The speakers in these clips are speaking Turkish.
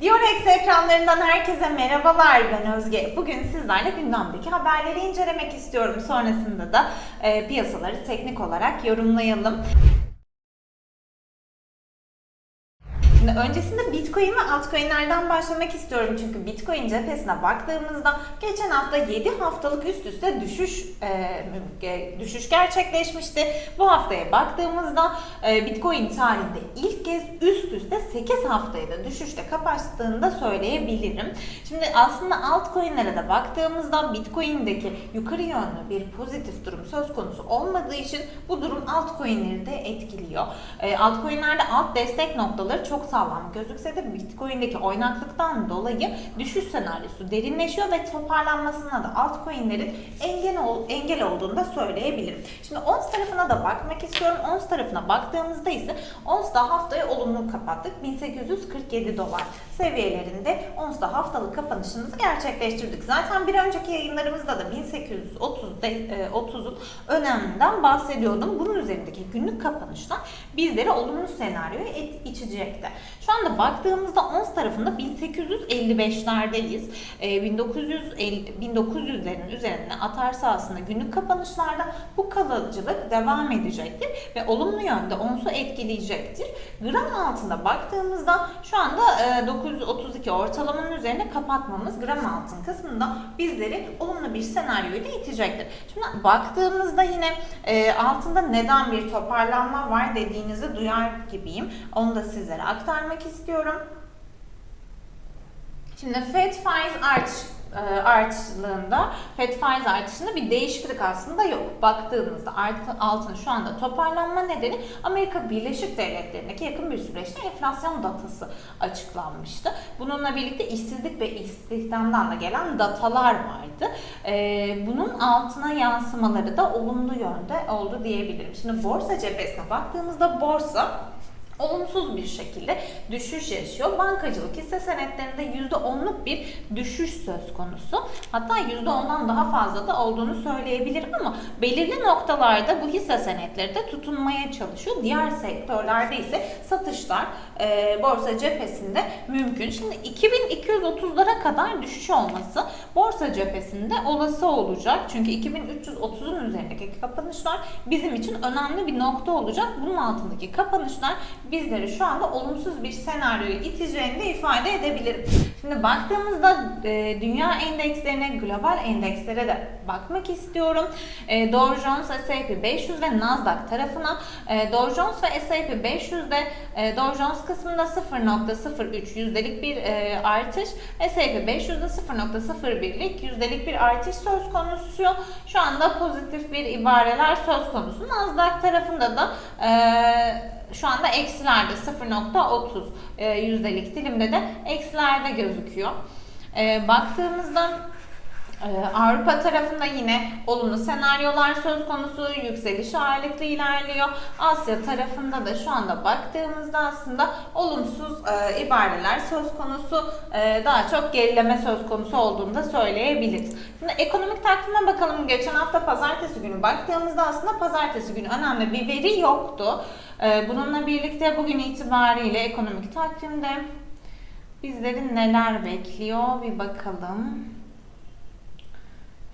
Diyorex ekranlarından herkese merhabalar ben Özge. Bugün sizlerle gündemdeki haberleri incelemek istiyorum. Sonrasında da e, piyasaları teknik olarak yorumlayalım. Şimdi öncesinde Bitcoin ve altcoin'lerden başlamak istiyorum çünkü Bitcoin cephesine baktığımızda geçen hafta 7 haftalık üst üste düşüş e, düşüş gerçekleşmişti. Bu haftaya baktığımızda e, Bitcoin tarihinde ilk kez üst üste 8 haftayı da düşüşte kapattığını da söyleyebilirim. Şimdi aslında altcoin'lere de baktığımızda Bitcoin'deki yukarı yönlü bir pozitif durum söz konusu olmadığı için bu durum altcoin'leri de etkiliyor. E, altcoin'lerde alt destek noktaları çok sağlam gözükse de Bitcoin'deki oynaklıktan dolayı düşüş senaryosu derinleşiyor ve toparlanmasına da altcoin'lerin engel, ol, engel olduğunu da söyleyebilirim. Şimdi ons tarafına da bakmak istiyorum. Ons tarafına baktığımızda ise ons da haftayı olumlu kapattık. 1847 dolar seviyelerinde ons da haftalık kapanışımızı gerçekleştirdik. Zaten bir önceki yayınlarımızda da 1830 de, 30'un öneminden bahsediyordum. Bunun üzerindeki günlük kapanışlar bizlere olumlu senaryoyu et, içecekti. Şu anda baktığımızda ons tarafında 1855'lerdeyiz. E, 1950, 1900'lerin üzerine atar sahasında günlük kapanışlarda bu kalıcılık devam edecektir ve olumlu yönde onsu etkileyecektir. Gram altında baktığımızda şu anda e, 932 ortalamanın üzerine kapatmamız gram altın kısmında bizleri olumlu bir senaryoyu da itecektir. Şimdi baktığımızda yine e, altında neden bir toparlanma var dediğinizi duyar gibiyim. Onu da sizlere aktarmak istiyorum. Şimdi FED faiz artış e, artışlığında FED faiz artışında bir değişiklik aslında yok. Baktığımızda altın şu anda toparlanma nedeni Amerika Birleşik Devletleri'ndeki yakın bir süreçte enflasyon datası açıklanmıştı. Bununla birlikte işsizlik ve istihdamdan da gelen datalar vardı. E, bunun altına yansımaları da olumlu yönde oldu diyebilirim. Şimdi borsa cephesine baktığımızda borsa olumsuz bir şekilde düşüş yaşıyor. Bankacılık hisse senetlerinde %10'luk bir düşüş söz konusu. Hatta %10'dan daha fazla da olduğunu söyleyebilirim ama belirli noktalarda bu hisse senetleri de tutunmaya çalışıyor. Diğer sektörlerde ise satışlar e, borsa cephesinde mümkün. Şimdi 2230'lara kadar düşüş olması borsa cephesinde olası olacak. Çünkü 2330'un üzerindeki kapanışlar bizim için önemli bir nokta olacak. Bunun altındaki kapanışlar bizleri şu anda olumsuz bir senaryoyu iteceğini de ifade edebilirim. Şimdi baktığımızda e, dünya endekslerine, global endekslere de bakmak istiyorum. E, Dow Jones, S&P 500 ve Nasdaq tarafına e, Dow Jones ve S&P 500'de e, Dow Jones kısmında 0.03 yüzdelik bir e, artış, S&P 500'de 0.01'lik yüzdelik bir artış söz konusu. Şu anda pozitif bir ibareler söz konusu. Nasdaq tarafında da e, şu anda eksilerde 0.30 e, yüzdelik dilimde de eksilerde gözüküyor. E, baktığımızda Avrupa tarafında yine olumlu senaryolar söz konusu, yükseliş ağırlıklı ilerliyor. Asya tarafında da şu anda baktığımızda aslında olumsuz e, ibareler söz konusu, e, daha çok gerileme söz konusu olduğunu da söyleyebiliriz. Şimdi ekonomik takvime bakalım. Geçen hafta pazartesi günü baktığımızda aslında pazartesi günü önemli bir veri yoktu. E, bununla birlikte bugün itibariyle ekonomik takvimde bizleri neler bekliyor bir bakalım.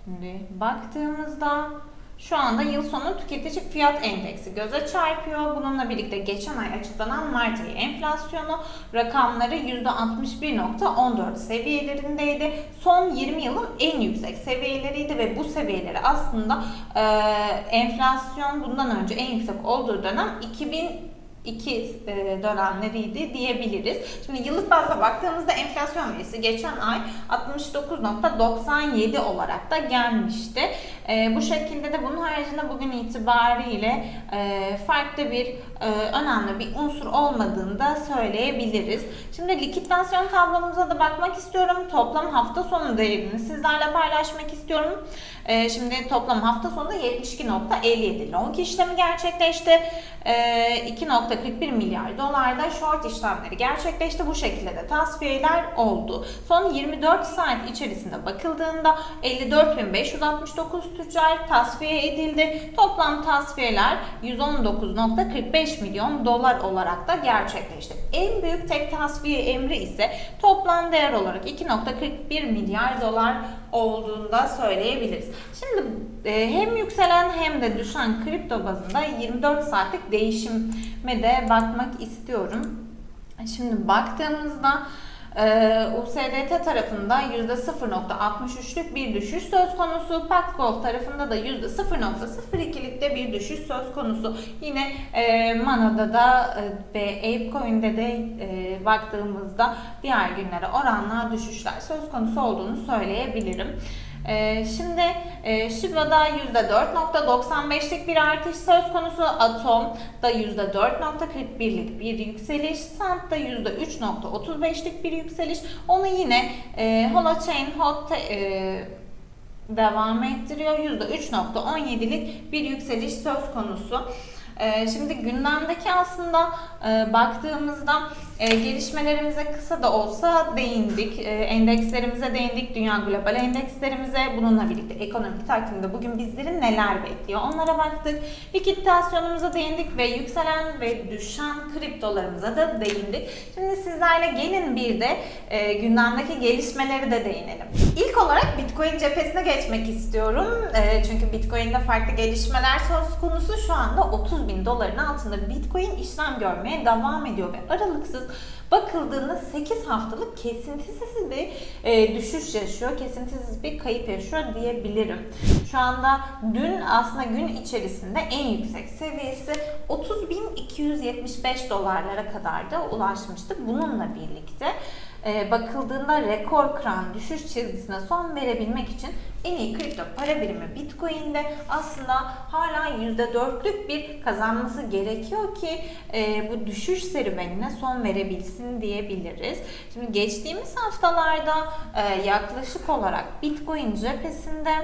Şimdi baktığımızda şu anda yıl sonu tüketici fiyat endeksi göze çarpıyor. Bununla birlikte geçen ay açıklanan Mart ayı enflasyonu rakamları %61.14 seviyelerindeydi. Son 20 yılın en yüksek seviyeleriydi ve bu seviyeleri aslında e, enflasyon bundan önce en yüksek olduğu dönem 2000 iki e, dönemleriydi diyebiliriz. Şimdi yıllık bazda baktığımızda enflasyon verisi geçen ay 69.97 olarak da gelmişti. E, bu şekilde de bunun haricinde bugün itibariyle e, farklı bir önemli bir unsur olmadığını da söyleyebiliriz. Şimdi likidasyon tablomuza da bakmak istiyorum. Toplam hafta sonu değerini sizlerle paylaşmak istiyorum. E, şimdi toplam hafta sonunda 72.57 long işlemi gerçekleşti. E, 2.41 milyar dolarda short işlemleri gerçekleşti. Bu şekilde de tasfiyeler oldu. Son 24 saat içerisinde bakıldığında 54.569 tüccar tasfiye edildi. Toplam tasfiyeler 119.45 milyon dolar olarak da gerçekleşti. En büyük tek tasfiye emri ise toplam değer olarak 2.41 milyar dolar olduğunu da söyleyebiliriz. Şimdi e, hem yükselen hem de düşen kripto bazında 24 saatlik değişime de bakmak istiyorum. Şimdi baktığımızda ee, USDT tarafında %0.63'lük bir düşüş söz konusu. Paxgold tarafında da %0.02'lik de bir düşüş söz konusu. Yine e, Mana'da da e, ve ApeCoin'de de e, baktığımızda diğer günlere oranla düşüşler söz konusu olduğunu söyleyebilirim. Ee, şimdi e, Shiba'da %4.95'lik bir artış söz konusu. Atom'da %4.41'lik bir yükseliş. Sand'da %3.35'lik bir yükseliş. Onu yine e, Holochain Hot e, devam ettiriyor. %3.17'lik bir yükseliş söz konusu. Ee, şimdi gündemdeki aslında e, baktığımızda e, gelişmelerimize kısa da olsa değindik. E, endekslerimize değindik. Dünya global endekslerimize. Bununla birlikte ekonomik takvimde bugün bizleri neler bekliyor onlara baktık. Likiditasyonumuza değindik ve yükselen ve düşen kriptolarımıza da değindik. Şimdi sizlerle gelin bir de gündemdeki gelişmeleri de değinelim. İlk olarak Bitcoin cephesine geçmek istiyorum. Çünkü Bitcoin'de farklı gelişmeler söz konusu. Şu anda 30 bin doların altında Bitcoin işlem görmeye devam ediyor ve aralıksız bakıldığında 8 haftalık kesintisiz bir e, düşüş yaşıyor. Kesintisiz bir kayıp yaşıyor diyebilirim. Şu anda dün aslında gün içerisinde en yüksek seviyesi 30.275 dolarlara kadar da ulaşmıştı. Bununla birlikte e, bakıldığında rekor kıran düşüş çizgisine son verebilmek için en iyi kripto para birimi Bitcoin'de aslında hala %4'lük bir kazanması gerekiyor ki e, bu düşüş serüvenine son verebilsin diyebiliriz. Şimdi geçtiğimiz haftalarda e, yaklaşık olarak Bitcoin cephesinde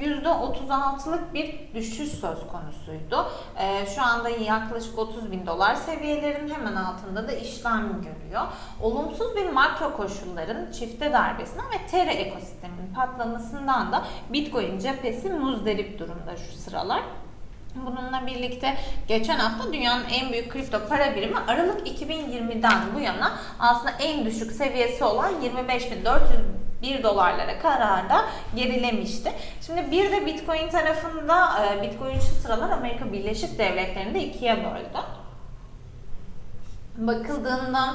%36'lık bir düşüş söz konusuydu. E, şu anda yaklaşık 30 bin dolar seviyelerinin hemen altında da işlem görüyor. Olumsuz bir makro koşulların çifte darbesinden ve Terra ekosisteminin patlamasından da Bitcoin cephesi muzdarip durumda şu sıralar. Bununla birlikte geçen hafta dünyanın en büyük kripto para birimi Aralık 2020'den bu yana aslında en düşük seviyesi olan 25.401 dolarlara kararda gerilemişti. Şimdi bir de Bitcoin tarafında e, Bitcoin şu sıralar Amerika Birleşik Devletleri'nde ikiye böldü. Bakıldığında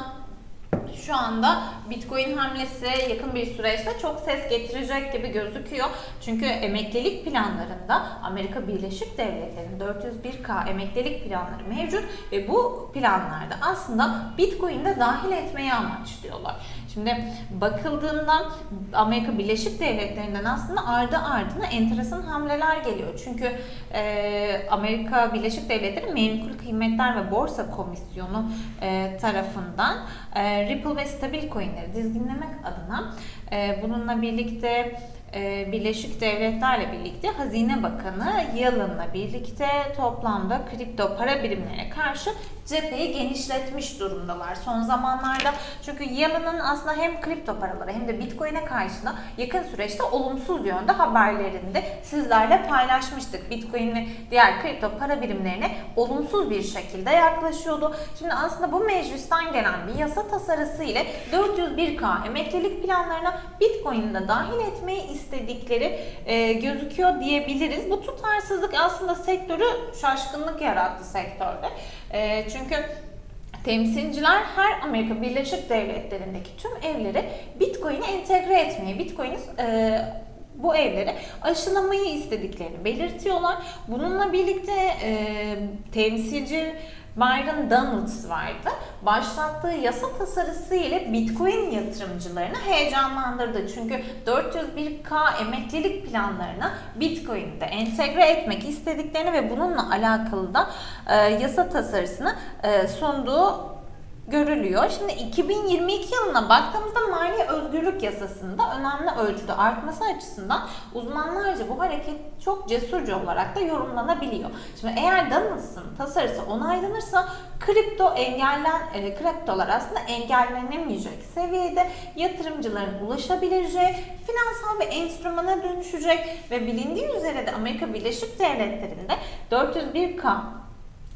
şu anda Bitcoin hamlesi yakın bir süreçte çok ses getirecek gibi gözüküyor. Çünkü emeklilik planlarında Amerika Birleşik Devletleri'nin 401k emeklilik planları mevcut ve bu planlarda aslında Bitcoin'de dahil etmeyi amaçlıyorlar. Şimdi bakıldığında Amerika Birleşik Devletleri'nden aslında ardı ardına enteresan hamleler geliyor. Çünkü e, Amerika Birleşik Devletleri Menkul Kıymetler ve Borsa Komisyonu e, tarafından e, Ripple ve stabil coinleri dizginlemek adına e, bununla birlikte Birleşik Devletler'le birlikte Hazine Bakanı Yalın'la birlikte toplamda kripto para birimlerine karşı cepheyi genişletmiş durumdalar son zamanlarda. Çünkü Yalın'ın aslında hem kripto paralara hem de Bitcoin'e karşı yakın süreçte olumsuz yönde haberlerinde sizlerle paylaşmıştık. Bitcoin ve diğer kripto para birimlerine olumsuz bir şekilde yaklaşıyordu. Şimdi aslında bu meclisten gelen bir yasa tasarısı ile 401k emeklilik planlarına Bitcoin'i de dahil etmeyi istedikleri e, gözüküyor diyebiliriz. Bu tutarsızlık aslında sektörü şaşkınlık yarattı sektörde. E, çünkü temsilciler her Amerika Birleşik Devletleri'ndeki tüm evleri Bitcoin'e entegre etmeyi, Bitcoin'i e, bu evlere aşılamayı istediklerini belirtiyorlar. Bununla birlikte e, temsilci Byron Donalds vardı. Başlattığı yasa tasarısı ile Bitcoin yatırımcılarını heyecanlandırdı. Çünkü 401k emeklilik planlarına Bitcoin'de entegre etmek istediklerini ve bununla alakalı da e, yasa tasarısını e, sunduğu görülüyor. Şimdi 2022 yılına baktığımızda mali özgürlük yasasında önemli ölçüde artması açısından uzmanlarca bu hareket çok cesurca olarak da yorumlanabiliyor. Şimdi eğer Donaldson tasarısı onaylanırsa kripto engellen e, kriptolar aslında engellenemeyecek seviyede yatırımcıların ulaşabileceği finansal bir enstrümana dönüşecek ve bilindiği üzere de Amerika Birleşik Devletleri'nde 401k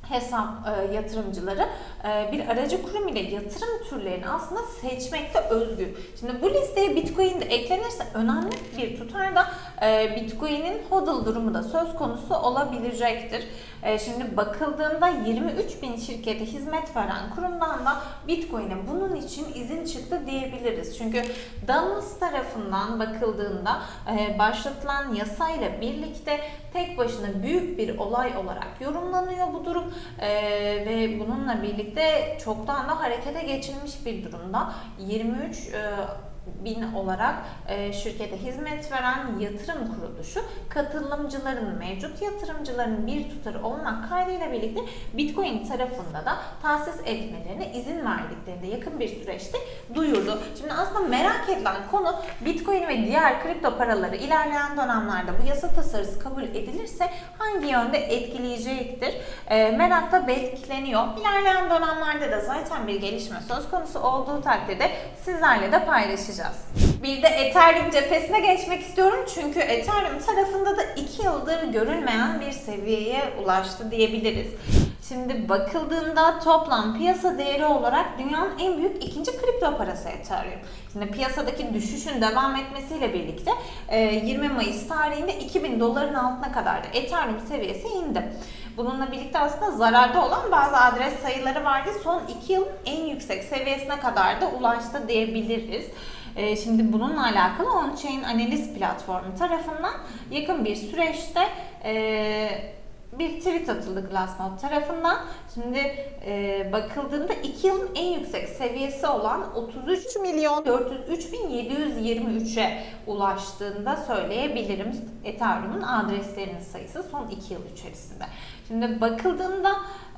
hesap e, yatırımcıları e, bir aracı kurum ile yatırım türlerini aslında seçmekte özgür. Şimdi bu listeye Bitcoin de eklenirse önemli bir tutar da e, Bitcoin'in hodl durumu da söz konusu olabilecektir. E, şimdi bakıldığında 23 bin şirkete hizmet veren kurumdan da Bitcoin'e bunun için izin çıktı diyebiliriz. Çünkü Donalds tarafından bakıldığında e, başlatılan yasayla birlikte tek başına büyük bir olay olarak yorumlanıyor bu durum E, ve bununla birlikte çoktan da harekete geçilmiş bir durumda. 23 e, bin olarak e, şirkete hizmet veren yatırım kuruluşu katılımcıların, mevcut yatırımcıların bir tutarı olmak kaydıyla birlikte Bitcoin tarafında da tahsis etmelerine izin verdiklerini de yakın bir süreçte duyurdu. Şimdi aslında merak edilen konu Bitcoin ve diğer kripto paraları ilerleyen dönemlerde bu yasa tasarısı kabul edilirse hangi yönde etkileyecektir? E, merak da bekleniyor. İlerleyen dönemlerde de zaten bir gelişme söz konusu olduğu takdirde sizlerle de paylaşacağız. Bir de Ethereum cephesine geçmek istiyorum çünkü Ethereum tarafında da 2 yıldır görülmeyen bir seviyeye ulaştı diyebiliriz. Şimdi bakıldığında toplam piyasa değeri olarak dünyanın en büyük ikinci kripto parası Ethereum. Şimdi piyasadaki düşüşün devam etmesiyle birlikte 20 Mayıs tarihinde 2000 doların altına kadar da Ethereum seviyesi indi. Bununla birlikte aslında zararda olan bazı adres sayıları vardı. Son 2 yıl en yüksek seviyesine kadar da ulaştı diyebiliriz. Ee, Şimdi bununla alakalı on-chain analiz platformu tarafından yakın bir süreçte e, bir tweet atıldı Glassnode tarafından. Şimdi e, bakıldığında 2 yılın en yüksek seviyesi olan 33 milyon 403 bin 723'e ulaştığında söyleyebilirim. Ethereum'un adreslerinin sayısı son 2 yıl içerisinde. Şimdi bakıldığında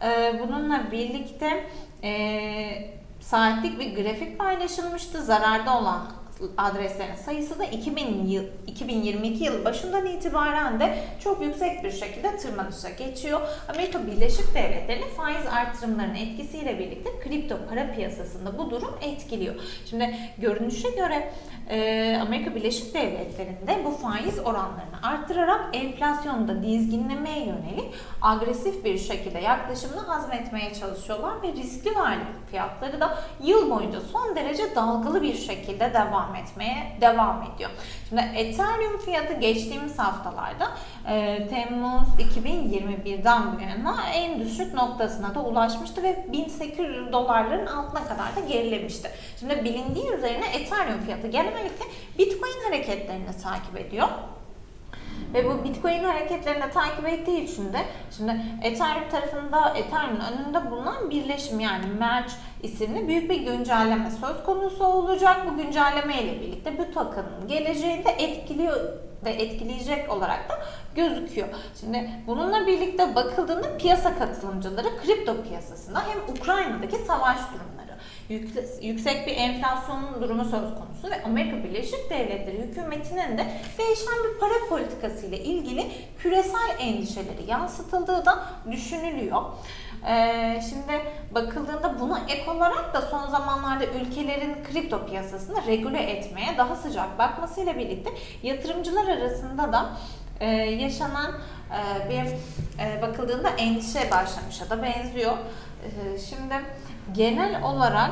e, bununla birlikte e, saatlik bir grafik paylaşılmıştı. Zararda olan adreslerin sayısı da 2000 yıl, 2022 yılı başından itibaren de çok yüksek bir şekilde tırmanışa geçiyor. Amerika Birleşik Devletleri'nin faiz artırımlarının etkisiyle birlikte kripto para piyasasında bu durum etkiliyor. Şimdi görünüşe göre e, Amerika Birleşik Devletleri'nde bu faiz oranlarını arttırarak enflasyonu da dizginlemeye yönelik agresif bir şekilde yaklaşımını hazmetmeye çalışıyorlar ve riskli varlık fiyatları da yıl boyunca son derece dalgalı bir şekilde devam etmeye devam ediyor. Şimdi Ethereum fiyatı geçtiğimiz haftalarda e, Temmuz 2021'den bu yana en düşük noktasına da ulaşmıştı ve 1800 dolarların altına kadar da gerilemişti. Şimdi bilindiği üzerine Ethereum fiyatı genellikle Bitcoin hareketlerini takip ediyor. Ve bu Bitcoin hareketlerini takip ettiği için de şimdi Ethereum tarafında Ethereum'un önünde bulunan birleşim yani Merge isimli büyük bir güncelleme söz konusu olacak. Bu güncelleme ile birlikte bu token'ın geleceğini de etkiliyor ve etkileyecek olarak da gözüküyor. Şimdi bununla birlikte bakıldığında piyasa katılımcıları kripto piyasasında hem Ukrayna'daki savaş durumları, yüksek bir enflasyon durumu söz konusu ve Amerika Birleşik Devletleri hükümetinin de değişen bir para politikası ile ilgili küresel endişeleri yansıtıldığı da düşünülüyor. Ee, şimdi bakıldığında buna ek olarak da son zamanlarda ülkelerin kripto piyasasını regüle etmeye daha sıcak bakmasıyla birlikte yatırımcılar arasında da e, yaşanan e, bir e, bakıldığında endişe başlamışa da benziyor. E, şimdi genel olarak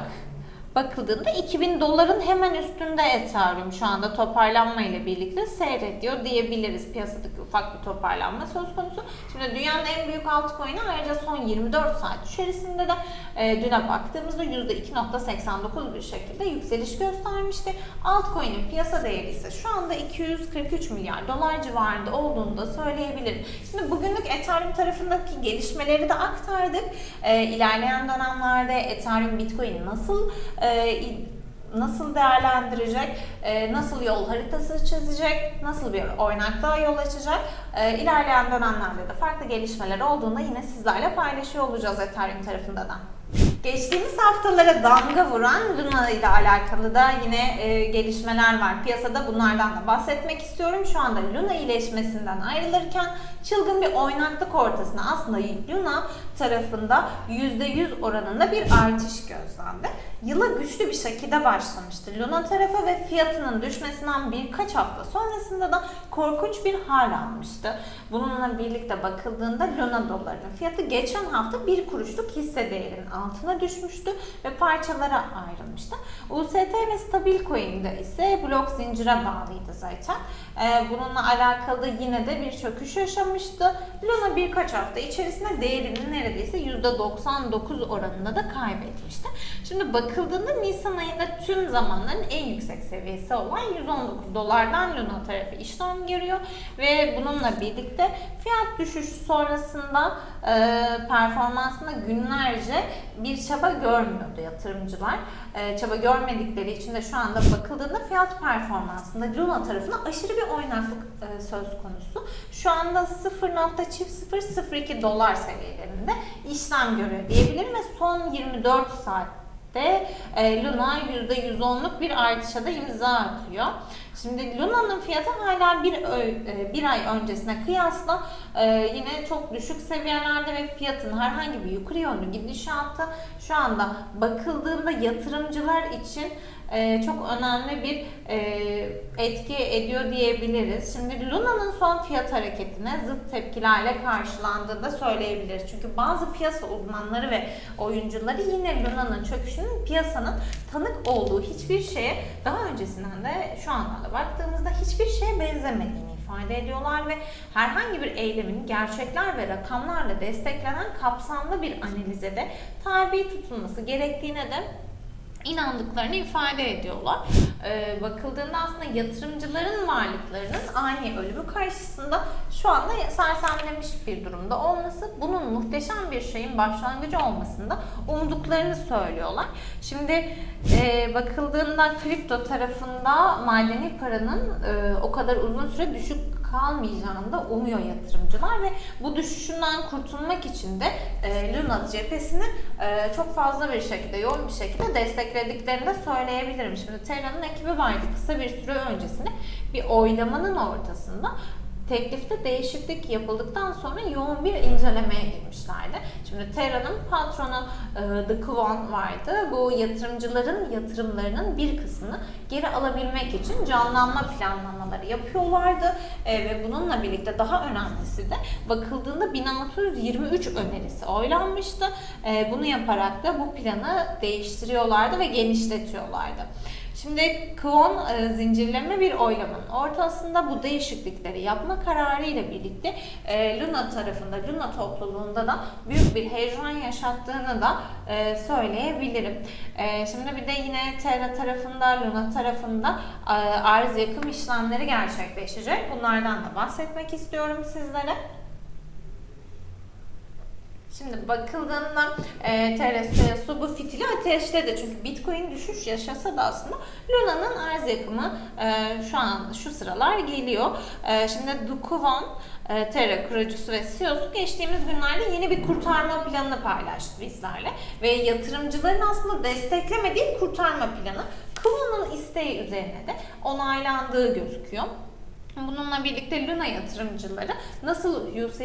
bakıldığında 2000 doların hemen üstünde Ethereum şu anda toparlanma ile birlikte seyrediyor diyebiliriz. Piyasadaki ufak bir toparlanma söz konusu. Şimdi dünyanın en büyük altcoin'i ayrıca son 24 saat içerisinde de e, düne baktığımızda %2.89 bir şekilde yükseliş göstermişti. Altcoin'in piyasa değeri ise şu anda 243 milyar dolar civarında olduğunu da söyleyebilirim. Şimdi bugünlük Ethereum tarafındaki gelişmeleri de aktardık. E, ilerleyen dönemlerde Ethereum Bitcoin nasıl e, nasıl değerlendirecek, e, nasıl yol haritası çizecek, nasıl bir oynaklığa yol açacak. E, ilerleyen dönemlerde de farklı gelişmeler olduğunda yine sizlerle paylaşıyor olacağız Ethereum tarafında da. Geçtiğimiz haftalara damga vuran Luna ile alakalı da yine e, gelişmeler var. Piyasada bunlardan da bahsetmek istiyorum. Şu anda Luna iyileşmesinden ayrılırken çılgın bir oynaklık ortasına aslında Luna tarafında %100 oranında bir artış gözlendi. Yıla güçlü bir şekilde başlamıştı Luna tarafı ve fiyatının düşmesinden birkaç hafta sonrasında da korkunç bir hal almıştı. Bununla birlikte bakıldığında Luna dolarının fiyatı geçen hafta bir kuruşluk hisse değerinin altına düşmüştü ve parçalara ayrılmıştı. UST ve Stabil Coin'de ise blok zincire bağlıydı zaten. Ee, bununla alakalı yine de bir çöküş yaşamıştı. Luna birkaç hafta içerisinde değerinin neredeyse %99 oranında da kaybetmişti. Şimdi bakıldığında Nisan ayında tüm zamanların en yüksek seviyesi olan 119 dolardan Luna tarafı işlem görüyor ve bununla birlikte fiyat düşüşü sonrasında e, performansında günlerce bir çaba görmüyordu yatırımcılar. E, çaba görmedikleri için de şu anda bakıldığında fiyat performansında Luna tarafında aşırı bir oynaklık e, söz konusu. Şu anda 0.002 dolar seviyelerinde işlem görüyor diyebilirim ve son 24 saatte e, Luna %110'luk bir artışa da imza atıyor. Şimdi Luna'nın fiyatı hala bir, e, bir ay öncesine kıyasla e, yine çok düşük seviyelerde ve fiyatın herhangi bir yukarı yönlü gidişatı şu anda bakıldığında yatırımcılar için e, çok önemli bir etki ediyor diyebiliriz. Şimdi Luna'nın son fiyat hareketine zıt tepkilerle karşılandığını da söyleyebiliriz. Çünkü bazı piyasa uzmanları ve oyuncuları yine Luna'nın çöküşünün piyasanın tanık olduğu hiçbir şeye daha öncesinden de şu anda da baktığımızda hiçbir şeye benzemediğini ifade ediyorlar ve herhangi bir eylemin gerçekler ve rakamlarla desteklenen kapsamlı bir analize de tabi tutulması gerektiğine de inandıklarını ifade ediyorlar. Ee, bakıldığında aslında yatırımcıların varlıklarının ani ölümü karşısında şu anda sersemlemiş bir durumda olması bunun muhteşem bir şeyin başlangıcı olmasında umduklarını söylüyorlar. Şimdi e, bakıldığında kripto tarafında madeni paranın e, o kadar uzun süre düşük kalmayacağını da umuyor yatırımcılar ve bu düşüşünden kurtulmak için de e, Luna cephesini e, çok fazla bir şekilde, yoğun bir şekilde desteklediklerini de söyleyebilirim. Şimdi Terra'nın ekibi vardı kısa bir süre öncesinde bir oylamanın ortasında teklifte değişiklik yapıldıktan sonra yoğun bir incelemeye girmişlerdi. Şimdi Terra'nın patronu e, The Kwon vardı. Bu yatırımcıların yatırımlarının bir kısmını geri alabilmek için canlanma planlamaları yapıyorlardı. E, ve bununla birlikte daha önemlisi de bakıldığında 1623 önerisi oylanmıştı. E, bunu yaparak da bu planı değiştiriyorlardı ve genişletiyorlardı. Şimdi Kwon e, zincirleme bir oylamanın ortasında bu değişiklikleri yapma kararı ile birlikte e, Luna tarafında, Luna topluluğunda da büyük bir heyecan yaşattığını da e, söyleyebilirim. E, şimdi bir de yine Terra tarafında, Luna tarafında e, arz yakım işlemleri gerçekleşecek. Bunlardan da bahsetmek istiyorum sizlere. Şimdi bakıldığında e, TRS bu fitili ateşledi. Çünkü Bitcoin düşüş yaşasa da aslında Luna'nın arz yakımı e, şu an şu sıralar geliyor. E, şimdi Dukuvan e, Terra kurucusu ve CEO'su geçtiğimiz günlerde yeni bir kurtarma planını paylaştı bizlerle. Ve yatırımcıların aslında desteklemediği kurtarma planı Kıvon'un isteği üzerine de onaylandığı gözüküyor. Bununla birlikte Luna yatırımcıları nasıl UST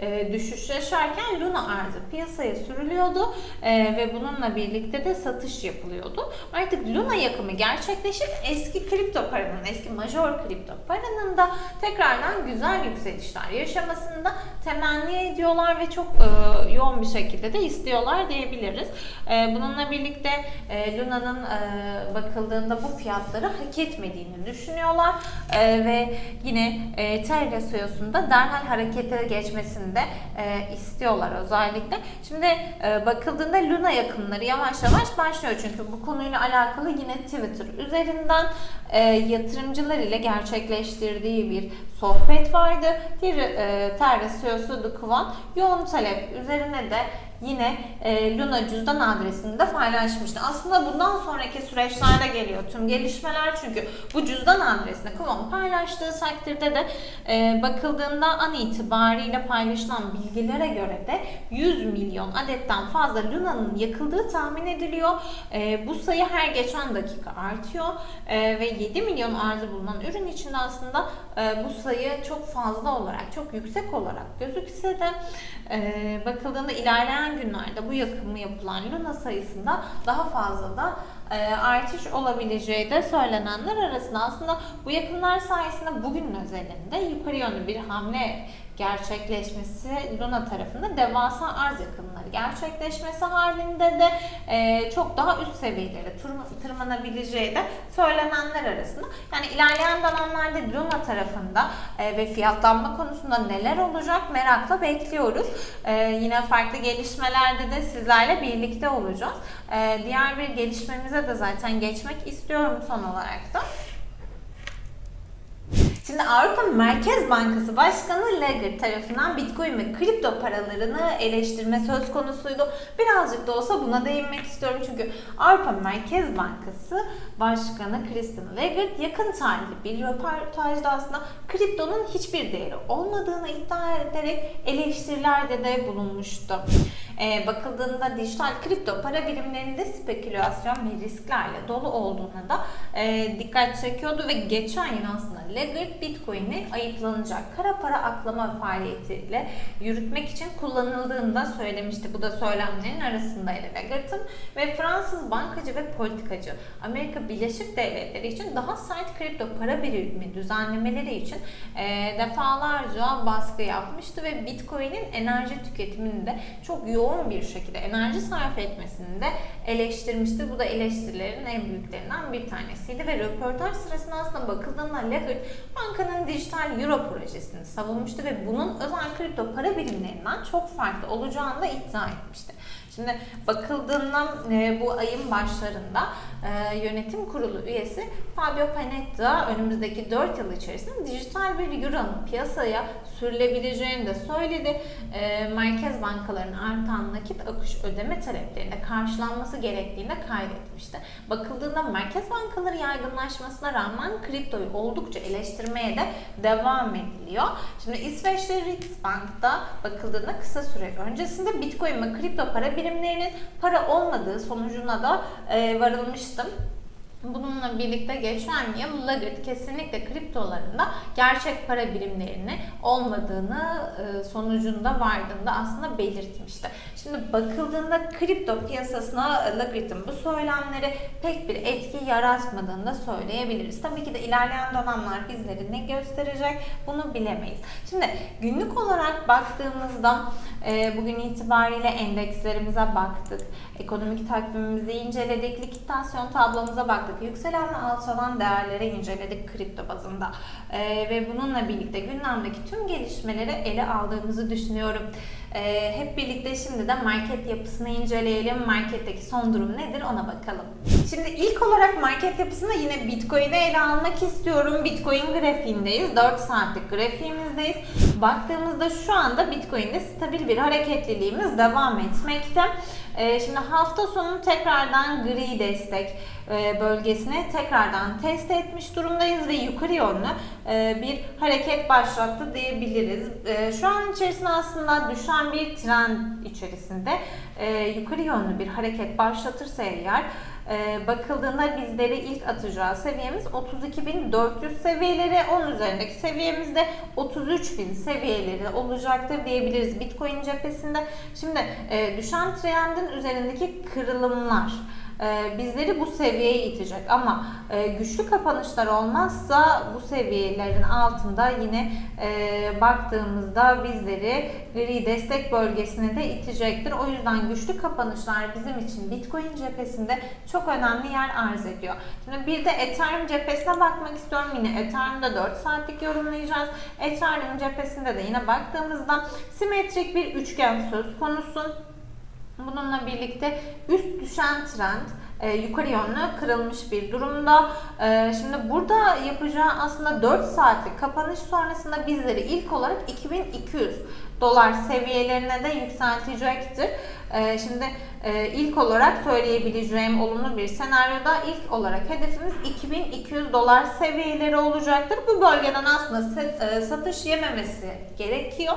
e, düşüş yaşarken Luna arzı piyasaya sürülüyordu e, ve bununla birlikte de satış yapılıyordu. Artık Luna yakımı gerçekleşip eski kripto paranın, eski major kripto paranın da tekrardan güzel yükselişler yaşamasını da temenni ediyorlar ve çok e, yoğun bir şekilde de istiyorlar diyebiliriz. E, bununla birlikte e, Luna'nın e, bakıldığında bu fiyatları hak etmediğini düşünüyorlar e, ve yine e, Terra suyosunda derhal harekete geçmesini de e, istiyorlar özellikle. Şimdi e, bakıldığında Luna yakınları yavaş yavaş başlıyor çünkü bu konuyla alakalı yine Twitter üzerinden e, yatırımcılar ile gerçekleştirdiği bir sohbet vardı. Ter, e, Terra CEO'su Dukuvan yoğun talep üzerine de yine e, Luna cüzdan adresini de paylaşmıştı. Aslında bundan sonraki süreçlerde geliyor tüm gelişmeler çünkü bu cüzdan adresini kullanıp paylaştığı takdirde de e, bakıldığında an itibariyle paylaşılan bilgilere göre de 100 milyon adetten fazla Luna'nın yakıldığı tahmin ediliyor. E, bu sayı her geçen dakika artıyor e, ve 7 milyon arzı bulunan ürün içinde aslında e, bu sayı çok fazla olarak, çok yüksek olarak gözükse de e, bakıldığında ilerleyen günlerde bu yakımı yapılan Luna sayısında daha fazla da e, artış olabileceği de söylenenler arasında. Aslında bu yakımlar sayesinde bugün özelinde yukarı yönlü bir hamle gerçekleşmesi Luna tarafında devasa arz yakınları gerçekleşmesi halinde de e, çok daha üst seviyelere tırmanabileceği de söylenenler arasında. Yani ilerleyen dönemlerde Luna tarafında e, ve fiyatlanma konusunda neler olacak merakla bekliyoruz. E, yine farklı gelişmelerde de sizlerle birlikte olacağız. E, diğer bir gelişmemize de zaten geçmek istiyorum son olarak da. Şimdi Avrupa Merkez Bankası Başkanı Lagarde tarafından Bitcoin ve kripto paralarını eleştirme söz konusuydu. Birazcık da olsa buna değinmek istiyorum çünkü Avrupa Merkez Bankası Başkanı Christine Lagarde yakın tarihli bir röportajda aslında kriptonun hiçbir değeri olmadığını iddia ederek eleştirilerde de bulunmuştu. Ee, bakıldığında dijital kripto para birimlerinde spekülasyon ve risklerle dolu olduğuna da e, dikkat çekiyordu ve geçen yıl aslında Lagarde Bitcoin'i ayıplanacak kara para aklama faaliyetiyle yürütmek için kullanıldığını da söylemişti. Bu da söylemlerin arasındaydı Lagarde'ın ve Fransız bankacı ve politikacı Amerika Birleşik Devletleri için daha sert kripto para birimi düzenlemeleri için e, defalarca baskı yapmıştı ve Bitcoin'in enerji tüketimini de çok yoğun bir şekilde enerji sarf etmesini de eleştirmişti. Bu da eleştirilerin en büyüklerinden bir tanesiydi ve röportaj sırasında aslında bakıldığında Lagarde bankanın dijital euro projesini savunmuştu ve bunun özel kripto para birimlerinden çok farklı olacağını da iddia etmişti. Şimdi bakıldığında e, bu ayın başlarında e, yönetim kurulu üyesi Fabio Panetta önümüzdeki 4 yıl içerisinde dijital bir euronun piyasaya sürülebileceğini de söyledi. E, merkez bankalarının artan nakit akış ödeme taleplerinde karşılanması gerektiğini de kaydetmişti. Bakıldığında merkez bankaları yaygınlaşmasına rağmen kriptoyu oldukça eleştirmeye de devam ediliyor. Şimdi İsveçli Riksbank'ta bakıldığında kısa süre öncesinde Bitcoin ve kripto para birimlerinin para olmadığı sonucuna da e, varılmıştım. Bununla birlikte geçen yıl Lagarde kesinlikle kriptolarında gerçek para birimlerini olmadığını e, sonucunda vardığında aslında belirtmişti. Şimdi bakıldığında kripto piyasasına Lagarde'ın bu söylemleri pek bir etki yaratmadığını da söyleyebiliriz. Tabii ki de ilerleyen dönemler bizleri ne gösterecek bunu bilemeyiz. Şimdi günlük olarak baktığımızda e, bugün itibariyle endekslerimize baktık. Ekonomik takvimimizi inceledik. Likitasyon tablomuza baktık. Yükselen ve alçalan değerleri inceledik kripto bazında. E, ve bununla birlikte gündemdeki tüm gelişmeleri ele aldığımızı düşünüyorum. E, hep birlikte şimdi de market yapısını inceleyelim. Marketteki son durum nedir ona bakalım. Şimdi ilk olarak market yapısında yine Bitcoin'i ele almak istiyorum. Bitcoin grafiğindeyiz. 4 saatlik grafiğimizdeyiz. Baktığımızda şu anda Bitcoin'de stabil bir hareketliliğimiz devam etmekte. Ee, şimdi hafta sonu tekrardan gri destek e, bölgesine tekrardan test etmiş durumdayız ve yukarı yönlü e, bir hareket başlattı diyebiliriz. E, şu an içerisinde aslında düşen bir trend içerisinde yukarı yönlü bir hareket başlatırsa eğer bakıldığında bizleri ilk atacağı seviyemiz 32.400 seviyeleri, onun üzerindeki seviyemiz de 33.000 seviyeleri olacaktır diyebiliriz Bitcoin cephesinde. Şimdi düşen trendin üzerindeki kırılımlar e, bizleri bu seviyeye itecek. Ama e, güçlü kapanışlar olmazsa bu seviyelerin altında yine e, baktığımızda bizleri gri destek bölgesine de itecektir. O yüzden güçlü kapanışlar bizim için Bitcoin cephesinde çok önemli yer arz ediyor. Şimdi bir de Ethereum cephesine bakmak istiyorum. Yine Ethereum'da 4 saatlik yorumlayacağız. Ethereum cephesinde de yine baktığımızda simetrik bir üçgen söz konusu. Bununla birlikte üst düşen trend e, yukarı yönlü kırılmış bir durumda. E, şimdi burada yapacağı aslında 4 saatlik kapanış sonrasında bizleri ilk olarak 2200 dolar seviyelerine de yükseltecektir. E, şimdi e, ilk olarak söyleyebileceğim olumlu bir senaryoda ilk olarak hedefimiz 2200 dolar seviyeleri olacaktır. Bu bölgeden aslında e, satış yememesi gerekiyor.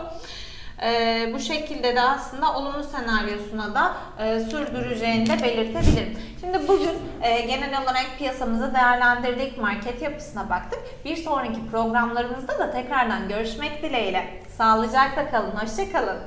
Ee, bu şekilde de aslında olumlu senaryosuna da e, sürdüreceğini de belirtebilirim. Şimdi bugün e, genel olarak piyasamızı değerlendirdik, market yapısına baktık. Bir sonraki programlarımızda da tekrardan görüşmek dileğiyle. Sağlıcakla kalın, hoşça kalın.